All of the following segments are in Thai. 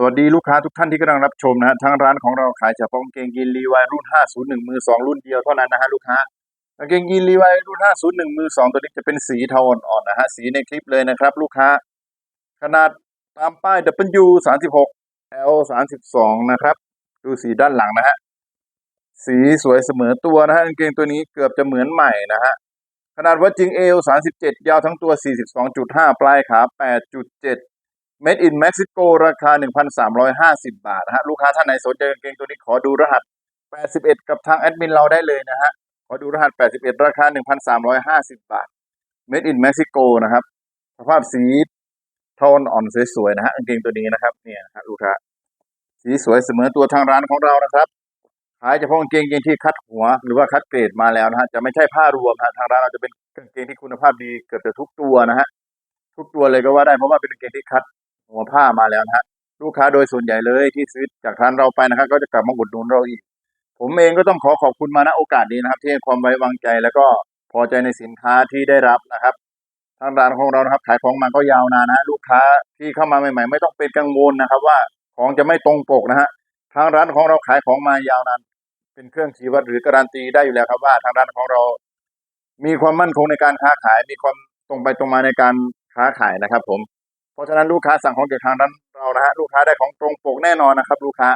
สวัสดีลูกค้าทุกท่านที่กำลังรับชมนะฮะทางร้านของเราขายเฉพาะกางเกงยีนรีวายรุ่น 501 มือ 2 รุ่นเดียวเท่านั้นนะฮะลูกค้ากางเกงยีนรีวายรุ่น 501 มือ 2 ตัวนี้จะเป็นสีเทาอ่อนๆนะฮะสีในคลิปเลยนะครับ ลูกค้า ขนาดตามป้าย W 36 L 32นะครับ ดูสีด้านหลังนะฮะสีสวยเสมอตัวนะฮะกางเกงตัวนี้เกือบจะเหมือนใหม่นะฮะขนาดวัดจริง L 37 ยาวทั้งตัว 42.5 ปลายขา 8.7 Made in Mexico ราคา 1,350 บาทนะฮะ ลูกค้าท่านไหนสนใจกางเกงตัวนี้ขอดูรหัส 81 กับทางแอดมินเราได้เลยนะฮะ ขอดูรหัส 81 ราคา 1,350 บาท Made in Mexico นะครับ สภาพสีโทนอ่อนสวยๆนะฮะกางเกงตัวนี้นะครับ เนี่ยนะฮะลูกค้า สีสวยเสมอตัวทางร้านของเรานะครับขายเฉพาะกางเกงเกงที่คัดหัวหรือว่าคัดเกรดมาแล้วนะฮะจะไม่ใช่ผ้ารวมฮะทางร้านเราจะเป็นกางเกงที่คุณภาพดีเกือบจะทุกตัวนะฮะทุกตัวเลยก็ว่าได้เพราะว่าเป็นกางเกงที่คัด หัวผ้ามาแล้วนะฮะลูกค้าโดยส่วนใหญ่เลยที่ซื้อจากร้านเราไปนะครับ ก็จะกลับมาอุดหนุนเราอีก ผมเองก็ต้องขอขอบคุณมาณโอกาสนี้นะครับ ที่ให้ความไว้วางใจแล้วก็พอใจในสินค้าที่ได้รับนะครับทางร้านของเรานะครับ ขายของมาก็ยาวนานนะลูกค้าที่เข้ามาใหม่ ๆ ไม่ต้องเป็นกังวลนะครับ ว่าของจะไม่ตรงปกนะฮะทางร้านของเราขายของมายาวนานเป็นเครื่องชี้วัดหรือการันตีได้อยู่แล้วครับว่า ทางร้านของเรา มีความมั่นคงในการค้าขายมีความตรงไปตรงมาในการค้าขายนะครับ ผม ราะฉะนั้นลูกค้าสั่งของจากทางร้นเรานะฮะลูกค้าได้ของตรงปกแน่นอนนะครับ ลูกค้า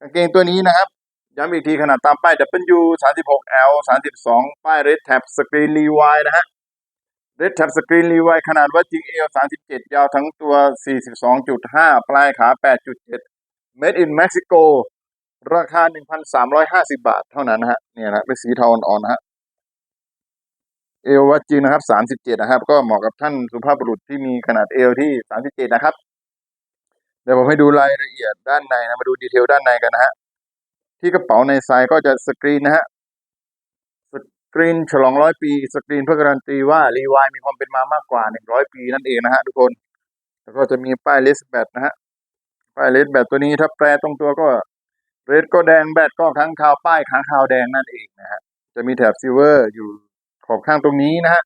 กางเกงตัวนี้นะครับย้ำอีกทีขนาดตามป้าย W 36 L 32 ป้าย Red Tab Screen Levi นะฮะ Red Tab Screen Levi ขนาดวัดจริง L 37 ยาวทั้งตัว 42.5 ปลายขา 8.7 Made in Mexico ราคา 1,350 บาทเท่านั้นนะฮะเนี่ยนะเป็นสีเทาอ่อนๆนะฮะ เอววัดจริงนะครับ37นะครับ ก็เหมาะกับท่านสุภาพบุรุษที่มีขนาดเอวที่37นะครับ เดี๋ยวผมให้ดูรายละเอียดด้านในนะมาดูดีเทลด้านในกันนะฮะที่กระเป๋าในไซส์ก็จะสกรีนนะฮะสกรีนฉลองร้อยปีสกรีนเพื่อการันตีว่ารีวายมีความเป็นมามากกว่า100ปีนั่นเองนะฮะทุกคนแล้วก็จะมีป้ายเลสแบตนะฮะป้ายเลสแบตตัวนี้ถ้าแปลตรงตัวก็เรดก็แดงแบตก็ค้งคาวป้ายค้างคาวแดงนั่นเองนะฮะจะมีแถบซิลเวอร์อยู่ ขอบข้างตรงนี้นะฮะ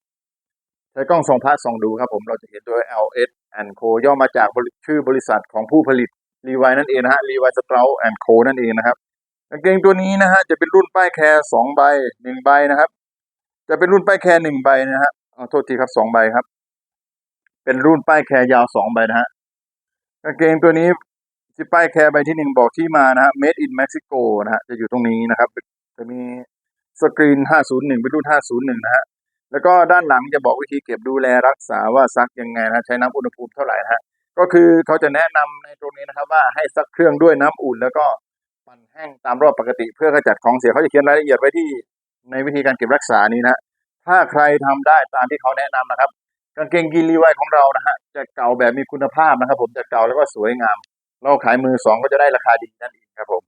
ใช้กล้องส่องพาส่องดูครับผมเราจะเห็นตัว LS and Co ย่อมาจากชื่อบริษัทของผู้ผลิตรีไวนั่นเองนะฮะรีไวายสตราแอนโคนั่นเองนะครับกางเกงตัวนี้นะฮะจะเป็นรุ่นป้ายแคร์สองใบหนึ่งใบนะครับ จะเป็นรุ่นป้ายแคร์หนึ่งใบนะฮะเอาโทษทีครับสองใบครับ เป็นรุ่นป้ายแคร์ยาวสองใบนะฮะกางเกงตัวนี้ที่ป้ายแคร์ใบที่หนึ่งบอกที่มานะฮะ made in Mexico นะฮะจะอยู่ตรงนี้นะครับ จะมี สกรีน 501 เป็นรุ่น 501 นะฮะ แล้วก็ด้านหลังจะบอกวิธีเก็บดูแลรักษาว่าซักยังไงนะใช้น้ำอุณหภูมิเท่าไหร่นะฮะ ก็คือเขาจะแนะนำในตรงนี้นะครับว่าให้ซักเครื่องด้วยน้ำอุ่น แล้วก็ปั่นแห้งตามรอบปกติเพื่อขจัดของเสียเขาจะเขียนรายละเอียดไว้ที่ในวิธีการเก็บรักษานี้นะ ถ้าใครทำได้ตามที่เขาแนะนำนะครับ กางเกงยีนรีไวของเรานะฮะจะเก่าแบบมีคุณภาพนะครับ ผมจะเก่าแล้วก็สวยงาม เราขายมือสองก็จะได้ราคาดีนั่นเองครับผม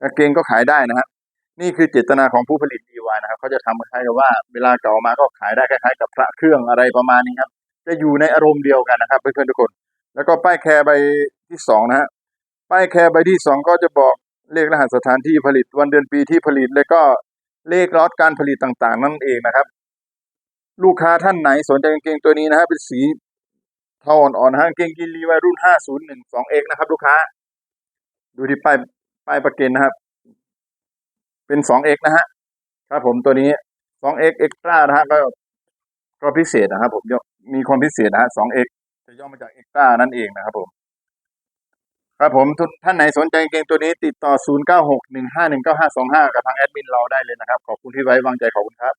กางเกงก็ขายได้นะฮะ นี่คือเจตนาของผู้ผลิต DIY นะครับเขาจะทำคล้ายๆกับว่าเวลาเก่ามาก็ขายได้คล้ายๆกับพระเครื่องอะไรประมาณนี้ครับ จะอยู่ในอารมณ์เดียวกันนะครับเพื่อนๆทุกคน แล้วก็ป้ายแคร์ใบที่สองนะฮะป้ายแคร์ใบที่สองก็จะบอกเลขรหัสสถานที่ผลิตวันเดือนปีที่ผลิต แล้วก็เลขล็อตการผลิตต่างๆ นั่นเองนะครับ ลูกค้าท่านไหนสนใจกางเกงตัวนี้นะฮะเป็นสีเทาอ่อนๆฮะกางเกงกินรีไวรุ่น 501 2X นะครับ ลูกค้า ดูที่ป้ายป้ายประเกนนะครับ เป็น 2x นะฮะครับผมตัวนี้ 2x extra นะฮะก็ก็พิเศษนะครับผมมีความพิเศษนะฮะ 2x จะย่อมาจาก extra นั่นเองนะครับผมครับผมท่านไหนสนใจเกงตัวนี้ติดต่อ 0961519525 กับทางแอดมินเราได้เลยนะครับ ขอบคุณที่ไว้วางใจขอบคุณครับ